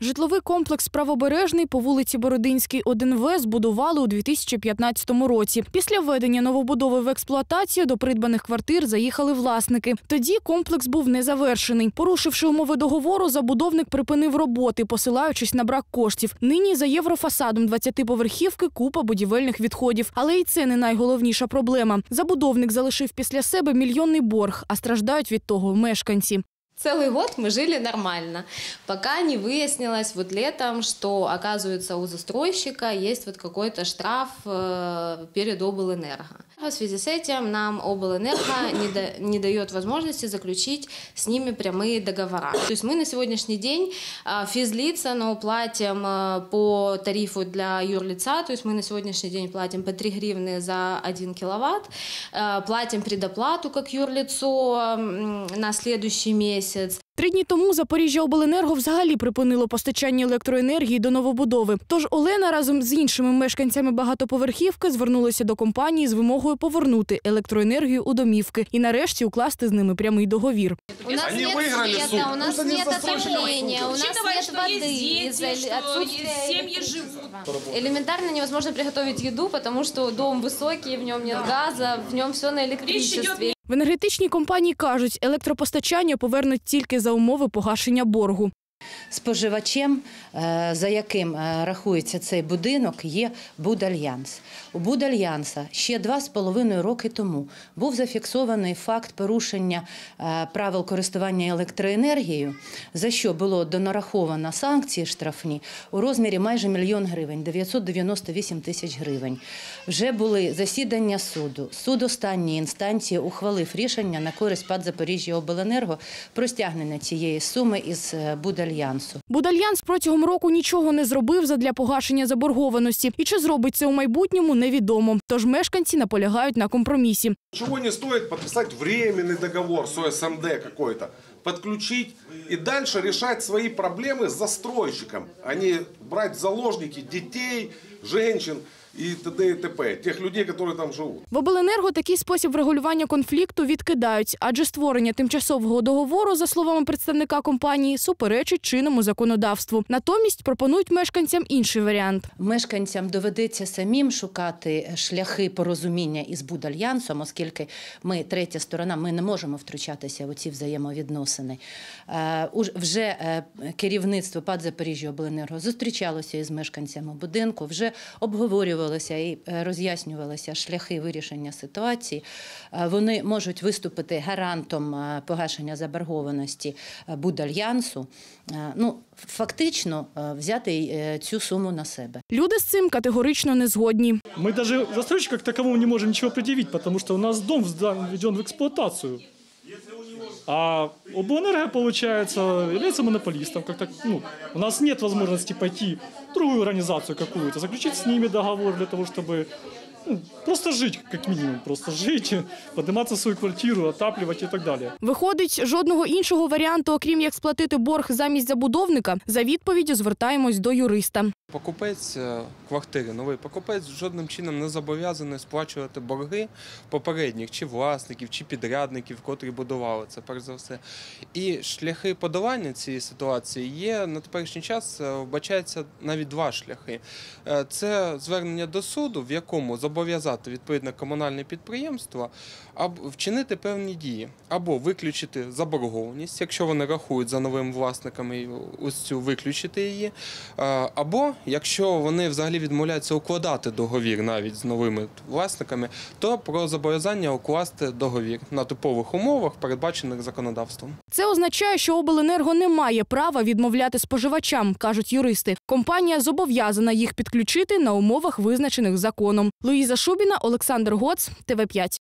Житловий комплекс Правобережний по вулиці Бородинській, 1В збудували у 2015 році. Після введення новобудови в експлуатацію до придбаних квартир заїхали власники. Тоді комплекс був незавершений. Порушивши умови договору, забудовник припинив роботи, посилаючись на брак коштів. Нині за єврофасадом 20-поверхівки купа будівельних відходів. Але і це не найголовніша проблема. Забудовник залишив після себе мільйонний борг, а страждають від того мешканці. Целый год мы жили нормально, пока не выяснилось вот летом, что, оказывается, у застройщика есть вот какой-то штраф э, перед облэнерго. В связи с этим нам облэнерго не, да- не дает возможности заключить с ними прямые договора. То есть мы на сегодняшний день э, физлица, но платим э, по тарифу для юрлица, то есть мы на сегодняшний день платим по 3 гривны за 1 киловатт, платим предоплату как юрлицо на следующий месяц. Три дні тому Запоріжжя Обленерго взагалі припинило постачання електроенергії до новобудови. Тож Олена разом з іншими мешканцями багатоповерхівки звернулися до компанії з вимогою повернути електроенергію у домівки і нарешті укласти з ними прямий договір. У нас Они нет выиграли света, суд. у нас Просто не нет застройщика отопления, у нас Учитывая, нет что воды, есть дети, из-за что отсутствия семьи электричества. Элементарно невозможно приготовить еду, потому что дом высокий, в нем нет газа, в нем все на электричестве. В енергетичній компанії кажуть, електропостачання повернуть тільки за умови погашення боргу. Споживачем, е, за яким е, рахується цей будинок, є Будальянс. У Будальянса ще два з половиною роки тому був зафіксований факт порушення е, правил користування електроенергією, за що було донараховано санкції штрафні у розмірі майже мільйон гривень, 998 тисяч гривень. Вже були засідання суду. Суд останньої інстанції ухвалив рішення на користь ПАД Запоріжжя Обленерго про стягнення цієї суми із е, Будальянсу. Будальянс протягом року нічого не зробив задля погашення заборгованості. І чи зробить це у майбутньому, невідомо. Тож мешканці наполягають на компромісі. Чого не стоїть підписати временный договор з ОСМД какой-то, подключить и дальше решать свои проблемы с застройщиком, а не брать в заложники детей, женщин и т.д. и т.п. Тех людей, которые там живут. В обленерго такий спосіб врегулювання конфлікту відкидають, адже створення тимчасового договору, за словами представника компанії, суперечить чинному законодавству. Натомість пропонують мешканцям інший варіант. Мешканцям доведеться самим шукати шляхи порозуміння із Будальянсом, оскільки ми третя сторона, ми не можемо втручатися у ці взаємовідносини Е, уж- Вже е, керівництво ПАД Запоріжжя Обленерго зустрічалося із мешканцями будинку, вже обговорювалося і е, роз'яснювалися шляхи вирішення ситуації. Е, Вони можуть виступити гарантом е, погашення заборгованості е, Будальянсу. Е, Ну, фактично е, взяти е, цю суму на себе. Люди з цим категорично не згодні. Мы даже застройщику как таковому не можем ничего предъявить, потому что у нас дом сдан- введен в эксплуатацию. А облэнерго, получается, является монополистом. Как так, ну, у нас нет возможности пойти в другую организацию какую-то, заключить с ними договор для того, чтобы ну, просто жить, как минимум, просто жить, подниматься в свою квартиру, отапливать и так далее. Виходить, жодного іншого варіанту, окрім як сплатити борг замість забудовника, за відповіддю звертаємось до юриста. Покупець е, квартири, новий покупець жодним чином не зобов'язаний сплачувати борги попередніх чи власників, чи підрядників, котрі будували це, перш за все. І шляхи подолання цієї ситуації є на теперішній час е, вбачається навіть два шляхи. Е, Це звернення до суду, в якому зобов'язати відповідне комунальне підприємство або вчинити певні дії, або виключити заборгованість, якщо вони рахують за новими власниками ось цю виключити її, або якщо вони взагалі відмовляються укладати договір навіть з новими власниками, то про зобов'язання укласти договір на типових умовах, передбачених законодавством. Це означає, що обленерго не має права відмовляти споживачам, кажуть юристи. Компанія зобов'язана їх підключити на умовах, визначених законом. Луїза Шубіна, Олександр Гоц, ТВ 5